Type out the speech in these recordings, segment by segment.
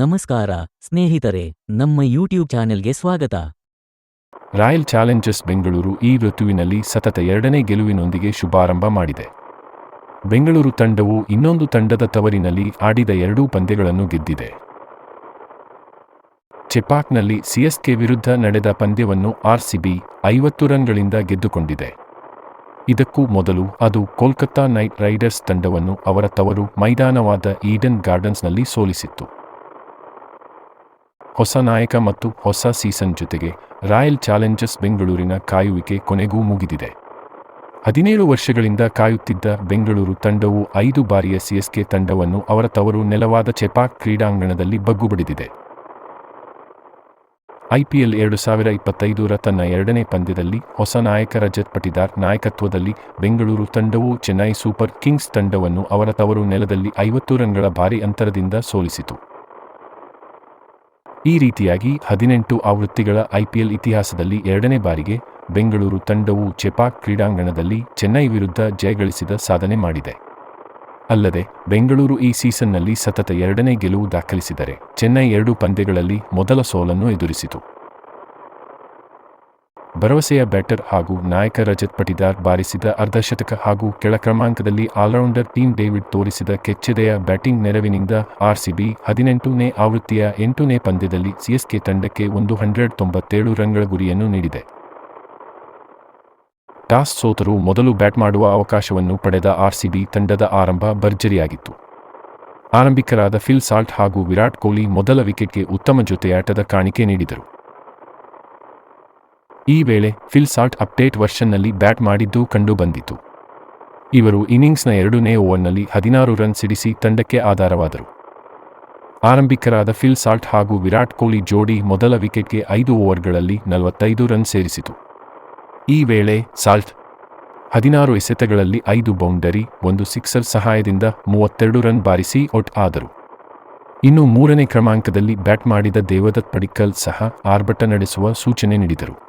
ನಮಸ್ಕಾರ, ಸ್ನೇಹಿತರೆ, ನಮ್ಮ ಯೂಟ್ಯೂಬ್ ಚಾನೆಲ್ಗೆ ಸ್ವಾಗತ. ರಾಯಲ್ ಚಾಲೆಂಜರ್ಸ್ ಬೆಂಗಳೂರು ಈ ಋತುವಿನಲ್ಲಿ ಸತತ ಎರಡನೇ ಗೆಲುವಿನೊಂದಿಗೆ ಶುಭಾರಂಭ ಮಾಡಿದೆ. ಬೆಂಗಳೂರು ತಂಡವು ಇನ್ನೊಂದು ತಂಡದ ತವರಿನಲ್ಲಿ ಆಡಿದ ಎರಡೂ ಪಂದ್ಯಗಳನ್ನು ಗೆದ್ದಿದೆ. ಚೆಪಾಕ್ನಲ್ಲಿ ಸಿಎಸ್ಕೆ ವಿರುದ್ಧ ನಡೆದ ಪಂದ್ಯವನ್ನು ಆರ್ಸಿಬಿ ಐವತ್ತು ರನ್ಗಳಿಂದ ಗೆದ್ದುಕೊಂಡಿದೆ. ಇದಕ್ಕೂ ಮೊದಲು ಅದು ಕೋಲ್ಕತ್ತಾ ನೈಟ್ ರೈಡರ್ಸ್ ತಂಡವನ್ನು ಅವರ ತವರು ಮೈದಾನವಾದ ಈಡನ್ ಗಾರ್ಡನ್ಸ್ನಲ್ಲಿ ಸೋಲಿಸಿತ್ತು. ಹೊಸ ನಾಯಕ ಮತ್ತು ಹೊಸ ಸೀಸನ್ ಜೊತೆಗೆ ರಾಯಲ್ ಚಾಲೆಂಜರ್ಸ್ ಬೆಂಗಳೂರಿನ ಕಾಯುವಿಕೆ ಕೊನೆಗೂ ಮುಗಿದಿದೆ. ಹದಿನೇಳು ವರ್ಷಗಳಿಂದ ಕಾಯುತ್ತಿದ್ದ ಬೆಂಗಳೂರು ತಂಡವು ಐದು ಬಾರಿಯ ಸಿಎಸ್ಕೆ ತಂಡವನ್ನು ಅವರ ತವರು ನೆಲವಾದ ಚೆಪಾಕ್ ಕ್ರೀಡಾಂಗಣದಲ್ಲಿ ಬಗ್ಗುಬಡಿದಿದೆ. ಐಪಿಎಲ್ ಎರಡು ಸಾವಿರ ಇಪ್ಪತ್ತೈದರ ತನ್ನ ಎರಡನೇ ಪಂದ್ಯದಲ್ಲಿ ಹೊಸ ನಾಯಕ ರಜತ್ ಪಟಿದಾರ್ ನಾಯಕತ್ವದಲ್ಲಿ ಬೆಂಗಳೂರು ತಂಡವು ಚೆನ್ನೈ ಸೂಪರ್ ಕಿಂಗ್ಸ್ ತಂಡವನ್ನು ಅವರ ತವರು ನೆಲದಲ್ಲಿ ಐವತ್ತು ರನ್ಗಳ ಭಾರಿ ಅಂತರದಿಂದ ಸೋಲಿಸಿತು. ಈ ರೀತಿಯಾಗಿ ಹದಿನೆಂಟು ಆವೃತ್ತಿಗಳ ಐಪಿಎಲ್ ಇತಿಹಾಸದಲ್ಲಿ ಎರಡನೇ ಬಾರಿಗೆ ಬೆಂಗಳೂರು ತಂಡವು ಚೆಪಾಕ್ ಕ್ರೀಡಾಂಗಣದಲ್ಲಿ ಚೆನ್ನೈ ವಿರುದ್ಧ ಜಯಗಳಿಸಿದ ಸಾಧನೆ ಮಾಡಿದೆ. ಅಲ್ಲದೆ, ಬೆಂಗಳೂರು ಈ ಸೀಸನ್ನಲ್ಲಿ ಸತತ ಎರಡನೇ ಗೆಲುವು ದಾಖಲಿಸಿದರೆ ಚೆನ್ನೈ ಎರಡು ಪಂದ್ಯಗಳಲ್ಲಿ ಮೊದಲ ಸೋಲನ್ನು ಎದುರಿಸಿತು. ಭರವಸೆಯ ಬ್ಯಾಟರ್ ಹಾಗೂ ನಾಯಕ ರಜತ್ ಪಟಿದಾರ್ ಬಾರಿಸಿದ ಅರ್ಧಶತಕ ಹಾಗೂ ಕೆಳ ಕ್ರಮಾಂಕದಲ್ಲಿ ಆಲ್ರೌಂಡರ್ ಟೀಮ್ ಡೇವಿಡ್ ತೋರಿಸಿದ ಕೆಚ್ಚೆದೆಯ ಬ್ಯಾಟಿಂಗ್ ನೆರವಿನಿಂದ ಆರ್ಸಿಬಿ ಹದಿನೆಂಟನೇ ಆವೃತ್ತಿಯ ಎಂಟನೇ ಪಂದ್ಯದಲ್ಲಿ ಸಿಎಸ್ಕೆ ತಂಡಕ್ಕೆ ಒಂದು ಹಂಡ್ರೆಡ್ ತೊಂಬತ್ತೇಳು ರನ್ಗಳ ಗುರಿಯನ್ನು ನೀಡಿದೆ. ಟಾಸ್ ಸೋತರು ಮೊದಲು ಬ್ಯಾಟ್ ಮಾಡುವ ಅವಕಾಶವನ್ನು ಪಡೆದ ಆರ್ಸಿಬಿ ತಂಡದ ಆರಂಭ ಭರ್ಜರಿಯಾಗಿತ್ತು. ಆರಂಭಿಕರಾದ ಫಿಲ್ ಸಾಲ್ಟ್ ಹಾಗೂ ವಿರಾಟ್ ಕೊಹ್ಲಿ ಮೊದಲ ವಿಕೆಟ್ಗೆ ಉತ್ತಮ ಜೊತೆಯಾಟದ ಕಾಣಿಕೆ ನೀಡಿದರು. ಈ ವೇಳೆ ಫಿಲ್ ಸಾಲ್ಟ್ ಅಪ್ಡೇಟ್ ವರ್ಷನ್ನಲ್ಲಿ ಬ್ಯಾಟ್ ಮಾಡಿದ್ದು ಕಂಡುಬಂದಿತು ಇವರು ಇನ್ನಿಂಗ್ಸ್ನ ಎರಡನೇ ಓವರ್ನಲ್ಲಿ ಹದಿನಾರು ರನ್ ಸಿಡಿಸಿ ತಂಡಕ್ಕೆ ಆಧಾರವಾದರು. ಆರಂಭಿಕರಾದ ಫಿಲ್ ಸಾಲ್ಟ್ ಹಾಗೂ ವಿರಾಟ್ ಕೊಹ್ಲಿ ಜೋಡಿ ಮೊದಲ ವಿಕೆಟ್ಗೆ ಐದು ಓವರ್ಗಳಲ್ಲಿ ನಲವತ್ತೈದು ರನ್ ಸೇರಿಸಿತು. ಈ ವೇಳೆ ಸಾಲ್ಟ್ ಹದಿನಾರು ಎಸೆತಗಳಲ್ಲಿ ಐದು ಬೌಂಡರಿ, ಒಂದು ಸಿಕ್ಸರ್ ಸಹಾಯದಿಂದ ಮೂವತ್ತೆರಡು ರನ್ ಬಾರಿಸಿ ಔಟ್ ಆದರು. ಇನ್ನು ಮೂರನೇ ಕ್ರಮಾಂಕದಲ್ಲಿ ಬ್ಯಾಟ್ ಮಾಡಿದ ದೇವದತ್ ಪಡಿಕ್ಕಲ್ ಸಹ ಆರ್ಭಟ ನಡೆಸುವ ಸೂಚನೆ ನೀಡಿದರು.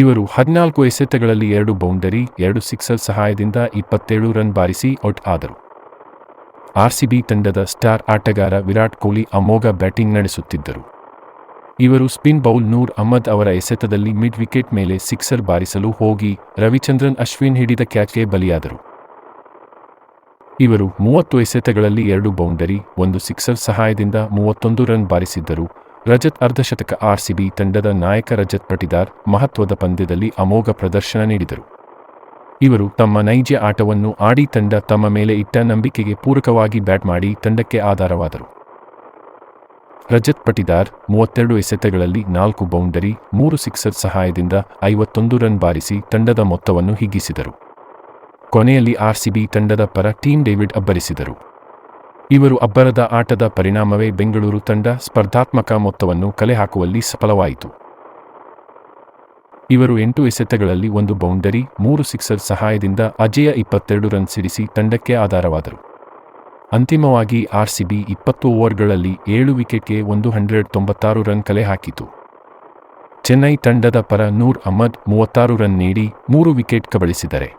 ಇವರು ಹದಿನಾಲ್ಕು ಎಸೆತಗಳಲ್ಲಿ ಎರಡು ಬೌಂಡರಿ, ಎರಡು ಸಿಕ್ಸರ್ ಸಹಾಯದಿಂದ ಇಪ್ಪತ್ತೇಳು ರನ್ ಬಾರಿಸಿ ಔಟ್ ಆದರು. ಆರ್ಸಿಬಿ ತಂಡದ ಸ್ಟಾರ್ ಆಟಗಾರ ವಿರಾಟ್ ಕೊಹ್ಲಿ ಅಮೋಘ ಬ್ಯಾಟಿಂಗ್ ನಡೆಸುತ್ತಿದ್ದರು. ಇವರು ಸ್ಪಿನ್ ಬೌಲ್ ನೂರ್ ಅಹಮದ್ ಅವರ ಎಸೆತದಲ್ಲಿ ಮಿಡ್ ವಿಕೆಟ್ ಮೇಲೆ ಸಿಕ್ಸರ್ ಬಾರಿಸಲು ಹೋಗಿ ರವಿಚಂದ್ರನ್ ಅಶ್ವಿನ್ ಹಿಡಿದ ಕ್ಯಾಚ್ಗೆ ಬಲಿಯಾದರು. ಇವರು ಮೂವತ್ತು ಎಸೆತಗಳಲ್ಲಿ ಎರಡು ಬೌಂಡರಿ, ಒಂದು ಸಿಕ್ಸರ್ ಸಹಾಯದಿಂದ ಮೂವತ್ತೊಂದು ರನ್ ಬಾರಿಸಿದ್ದರು. ರಜತ್ ಅರ್ಧಶತಕ ಆರ್ಸಿಬಿ ತಂಡದ ನಾಯಕ ರಜತ್ ಪಟಿದಾರ್ ಮಹತ್ವದ ಪಂದ್ಯದಲ್ಲಿ ಅಮೋಘ ಪ್ರದರ್ಶನ ನೀಡಿದರು. ಇವರು ತಮ್ಮ ನೈಜ ಆಟವನ್ನು ಆಡಿ ತಂಡ ತಮ್ಮ ಮೇಲೆ ಇಟ್ಟ ನಂಬಿಕೆಗೆ ಪೂರಕವಾಗಿ ಬ್ಯಾಟ್ ಮಾಡಿ ತಂಡಕ್ಕೆ ಆಧಾರವಾದರು. ರಜತ್ ಪಟಿದಾರ್ ಮೂವತ್ತೆರಡು ಎಸೆತಗಳಲ್ಲಿ ನಾಲ್ಕು ಬೌಂಡರಿ, ಮೂರು ಸಿಕ್ಸರ್ ಸಹಾಯದಿಂದ ಐವತ್ತೊಂದು ರನ್ ಬಾರಿಸಿ ತಂಡದ ಮೊತ್ತವನ್ನು ಹಿಗ್ಗಿಸಿದರು. ಕೊನೆಯಲ್ಲಿ ಆರ್ಸಿಬಿ ತಂಡದ ಪರ ಟೀಮ್ ಡೇವಿಡ್ ಅಬ್ಬರಿಸಿದರು. ಇವರು ಅಬ್ಬರದ ಆಟದ ಪರಿಣಾಮವೇ ಬೆಂಗಳೂರು ತಂಡ ಸ್ಪರ್ಧಾತ್ಮಕ ಮೊತ್ತವನ್ನು ಕಲೆ ಹಾಕುವಲ್ಲಿ ಸಫಲವಾಯಿತು. ಇವರು ಎಂಟು ಎಸೆತಗಳಲ್ಲಿ ಒಂದು ಬೌಂಡರಿ, ಮೂರು ಸಿಕ್ಸರ್ ಸಹಾಯದಿಂದ ಅಜೇಯ ಇಪ್ಪತ್ತೆರಡು ರನ್ ಸಿಡಿಸಿ ತಂಡಕ್ಕೆ ಆಧಾರವಾದರು. ಅಂತಿಮವಾಗಿ ಆರ್ಸಿಬಿ ಇಪ್ಪತ್ತು ಓವರ್ಗಳಲ್ಲಿ ಏಳು ವಿಕೆಟ್ಗೆ ಒಂದು ಹಂಡ್ರೆಡ್ ತೊಂಬತ್ತಾರು ರನ್ ಕಲೆ ಹಾಕಿತು ಚೆನ್ನೈ ತಂಡದ ಪರ ನೂರ್ ಅಹ್ಮದ್ ಮೂವತ್ತಾರು ರನ್ ನೀಡಿ ಮೂರು ವಿಕೆಟ್ ಕಬಳಿಸಿದರೆ.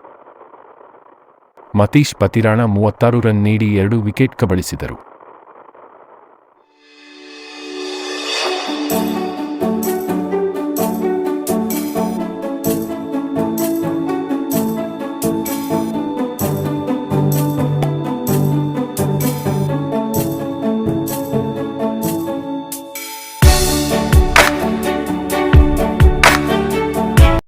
ಮತೀಶ್ ಪತಿರಾಣ ಮೂವತ್ತಾರು ರನ್ ನೀಡಿ ಎರಡು ವಿಕೆಟ್ ಕಬಳಿಸಿದರು.